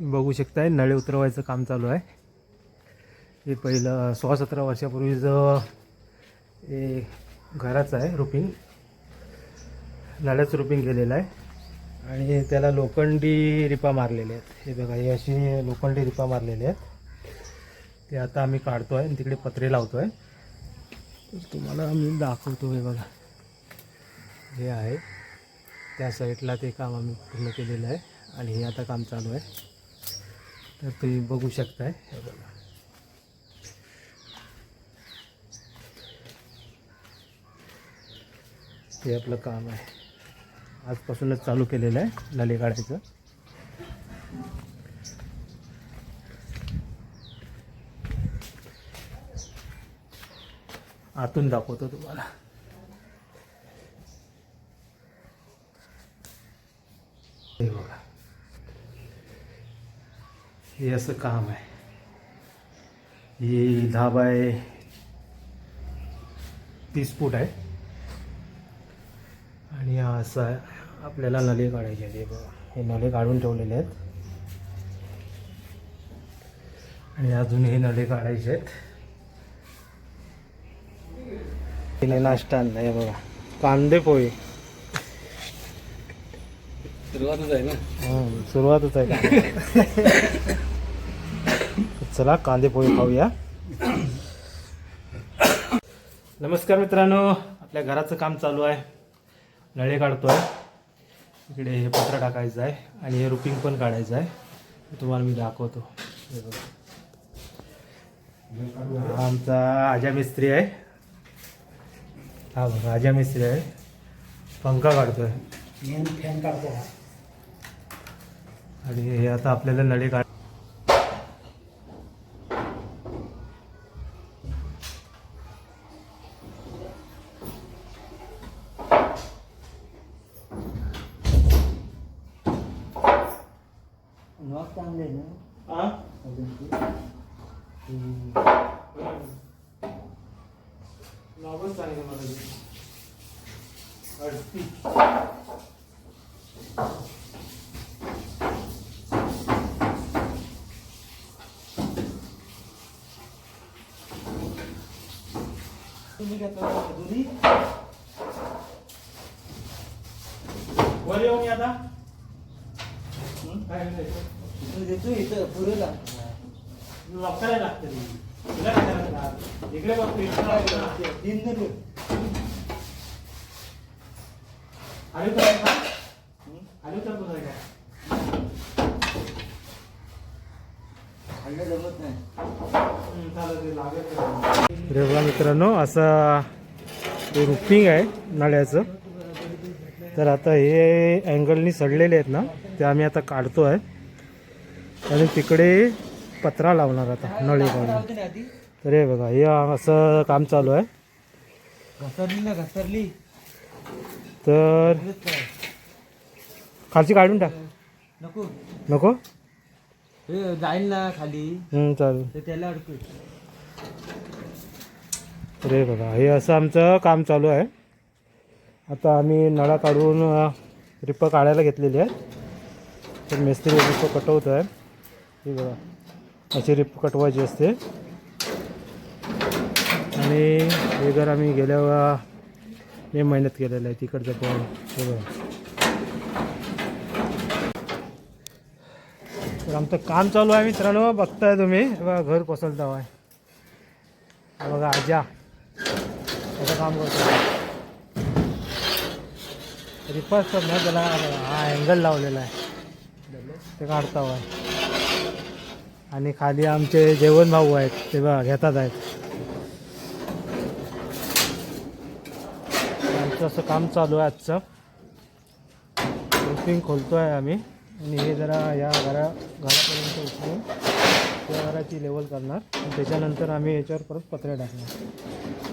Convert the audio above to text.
बघू शकताय नळे उतरवायचं काम चालू आहे. हे पहिलं सोळा सतरा वर्षापूर्वीचं हे घराचं आहे रुपिंग नळ्याचं रुपिंग केलेलं आहे. आणि त्याला लोखंडी रिपा मारलेले आहेत. हे बघा हे अशी लोखंडी रिपा मारलेले आहेत. ते आता आम्ही काढतो आहे आणि तिकडे पत्रे लावतो आहे तर तुम्हाला मी दाखवतो हे बघा. हे आहे. त्या साईडला ते काम आम्ही पूर्ण केलेलं आहे. आणि हे आता काम चालू आहे. तर तुम्ही बघू शकताय. हे आपलं काम आहे. आजपासूनच चालू केलेलं आहे नली काढायचं. आतून दाखवतो तुम्हाला. हे असं काम आहे. ही दहा बाय तीस फूट आहे. आणि हा असं आहे आपल्याला नळे काढायचे आहेत. बघा हे नळे काढून ठेवलेले आहेत. आणि अजून हे नळे काढायचे आहेत. हे नाश्ता आणला आहे बघा. कांदे पोहे. सुरुवातच आहे ना. सुरुवातच आहे. का चला कांदे पोहे खाऊया. नमस्कार मित्रांनो आपल्या घराचं काम चालू आहे. नळे काढतोय. इकडे हे पत्र टाकायचं आहे आणि हे रुपिंग पण काढायचं आहे. तुम्हाला मी दाखवतो. हा आमचा आजा मिस्त्री आहे. हा बघा आजा मिस्त्री आहे. पंखा काढतोय फॅन काढतो आणि हे आता आपल्याला नळे काढ नॉक चांगले ना तुम्ही घेतो दोन्ही वर येऊ मी आता काय देतो इथं पुरेला लागतं. तुला काय करायचं? इकडे बघ तू, इकडे. तीन दिले खाली उतरायचं का? खाली उतरतो जरा काय? बघा मित्रांनो असं ते रुपिंग आहे नळ्याचं. तर आता हे अँगलनी सडलेले आहेत ना ते आम्ही आता काढतो आहे आणि तिकडे पत्रा लावणार आता नळी काढून तर हे बघा हे असं काम चालू आहे. घसरली ना घसरली. तर खालची काढून टाक. नको. नको? हे जाईल ना खाली. हम्म, चालेल. तर त्याला अडकू. तर हे बघा हे असं आमचं काम चालू आहे. आता आम्ही नळा काढून अ, रिप्पं काढायला घेतलेली आहेत. तर मिस्त्री रिप्प कटवतो आहे. हे बघा अशी रिप्प कटवायची असते. आणि हे जर आम्ही गेल्या मे महिन्यात केलेलं आहे. तिकडचं पण हे बघा. आमचं काम चालू आहे मित्रांनो. बघताय तुम्ही. बघा घर कोसळता आहे. बघा आजा. त्याचं काम करतो रिपर्स ना त्याला हा अँगल लावलेला आहे. ते काढता आहे आणि खाली आमचे जेवण भाऊ आहेत ते बघा घेतात आहेत. आमचं असं काम चालू आहे आजचं. रुपिंग खोलतो आहे आम्ही. आणि हे जरा या घरा घरापर्यंत उचलून त्या घराची लेवल करणार. आणि त्याच्यानंतर आम्ही याच्यावर परत पत्रे टाकणार.